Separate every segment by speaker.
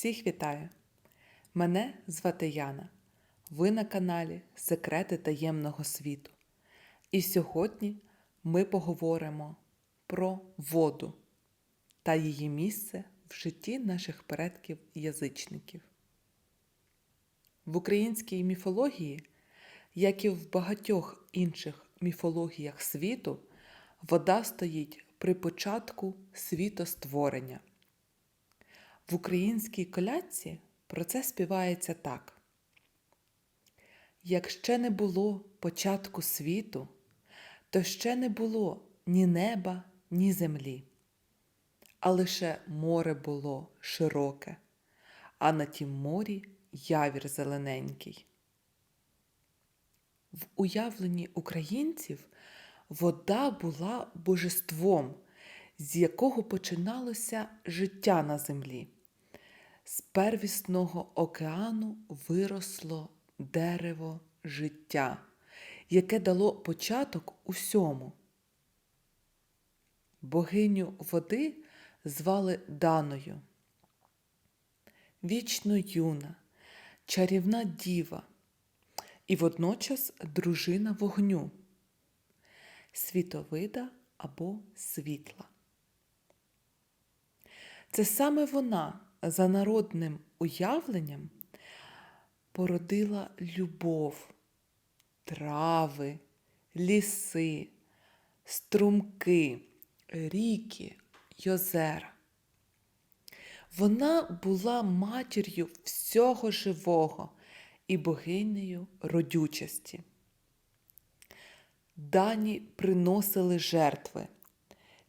Speaker 1: Всіх вітаю! Мене звати Яна. Ви на каналі Секрети таємного світу. І сьогодні ми поговоримо про воду та її місце в житті наших предків-язичників. В українській міфології, як і в багатьох інших міфологіях світу, вода стоїть при початку світостворення. В українській колядці про це співається так. Як ще не було початку світу, то ще не було ні неба, ні землі, а лише море було широке, а на тім морі явір зелененький. В уявленні українців вода була божеством, з якого починалося життя на землі. З первісного океану виросло дерево життя, яке дало початок усьому. Богиню води звали Даною. Вічно юна, чарівна діва і водночас дружина вогню, світовида або світла. Це саме вона за народним уявленням породила любов, трави, ліси, струмки, ріки, й Вона була матір'ю всього живого і богинею родючості. Дані приносили жертви,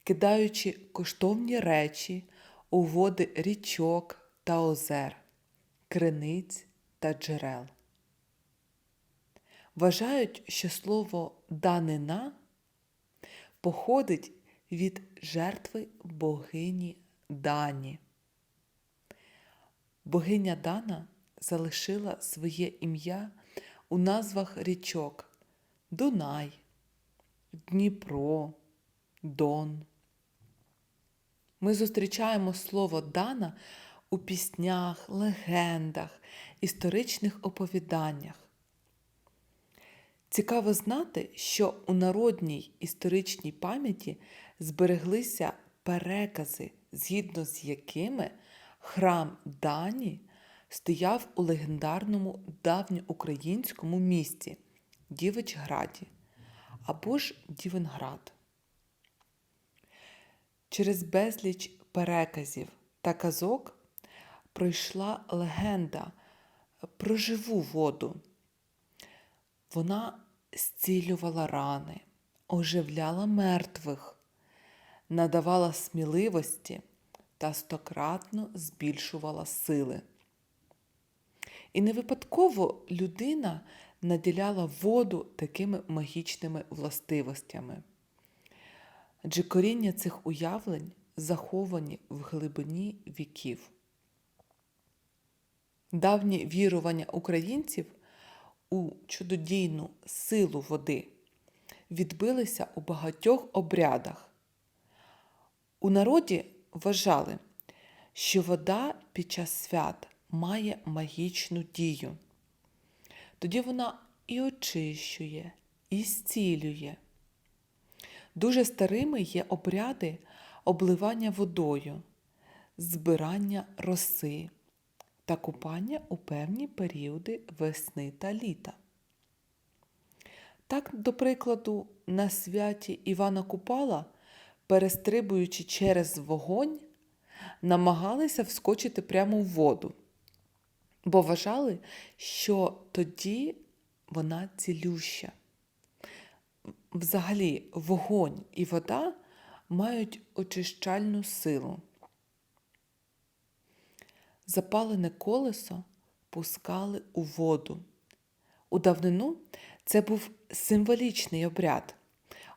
Speaker 1: кидаючи коштовні речі у води річок та озер, криниць та джерел. Вважають, що слово данина походить від жертви богині Дані. Богиня Дана залишила своє ім'я у назвах річок Дунай, Дніпро, Дон. Ми зустрічаємо слово Дана у піснях, легендах, історичних оповіданнях. Цікаво знати, що у народній історичній пам'яті збереглися перекази, згідно з якими храм Дані стояв у легендарному давньоукраїнському місті Дівичграді або ж Дівенград. Через безліч переказів та казок пройшла легенда про живу воду. Вона зцілювала рани, оживляла мертвих, надавала сміливості та стократно збільшувала сили. І не випадково людина наділяла воду такими магічними властивостями. Адже коріння цих уявлень заховані в глибині віків. Давні вірування українців у чудодійну силу води відбилися у багатьох обрядах. У народі вважали, що вода під час свят має магічну дію. Тоді вона і очищує, і зцілює. Дуже старими є обряди обливання водою, збирання роси та купання у певні періоди весни та літа. Так, до прикладу, на святі Івана Купала, перестрибуючи через вогонь, намагалися вскочити прямо в воду, бо вважали, що тоді вона цілюща. Взагалі, вогонь і вода мають очищальну силу. Запалене колесо пускали у воду. У давнину це був символічний обряд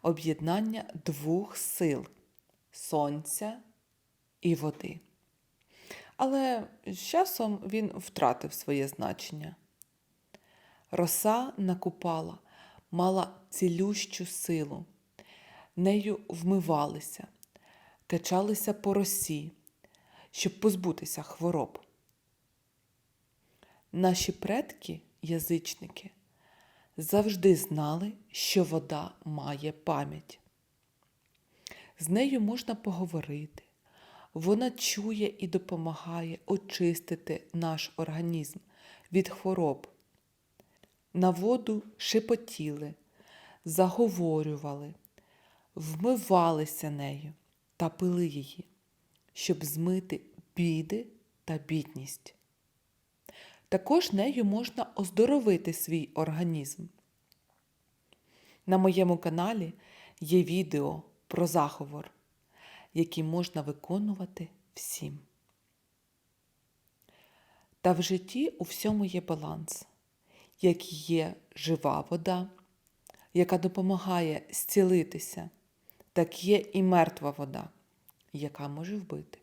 Speaker 1: об'єднання двох сил сонця і води. Але з часом він втратив своє значення. Роса накупала мала цілющу силу, нею вмивалися, качалися по росі, щоб позбутися хвороб. Наші предки, язичники, завжди знали, що вода має пам'ять. З нею можна поговорити. Вона чує і допомагає очистити наш організм від хвороб. На воду шепотіли, заговорювали, вмивалися нею та пили її, щоб змити біди та бідність. Також нею можна оздоровити свій організм. На моєму каналі є відео про заговор, які можна виконувати всім. Та в житті у всьому є баланс, як є жива вода, яка допомагає зцілитися, так є і мертва вода, яка може вбити.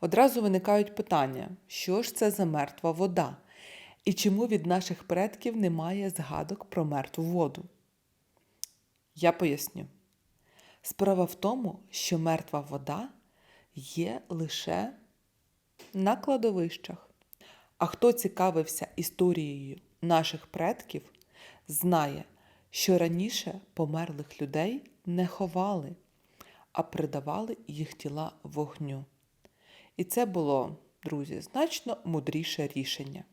Speaker 1: Одразу виникають питання, що ж це за мертва вода, і чому від наших предків немає згадок про мертву воду? Я поясню. Справа в тому, що мертва вода є лише на кладовищах. А хто цікавився історією наших предків, знає, що раніше померлих людей не ховали, а придавали їх тіла вогню. І це було, друзі, значно мудріше рішення.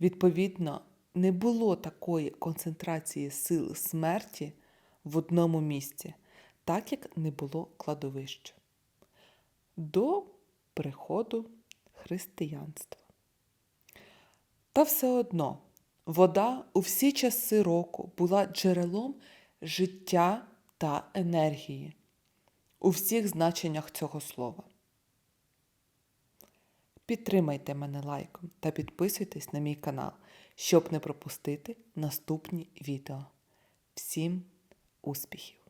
Speaker 1: Відповідно, не було такої концентрації сил смерті в одному місці, так як не було кладовища. До приходу християнства. Та все одно вода у всі часи року була джерелом життя та енергії у всіх значеннях цього слова. Підтримайте мене лайком та підписуйтесь на мій канал, щоб не пропустити наступні відео. Всім успіхів!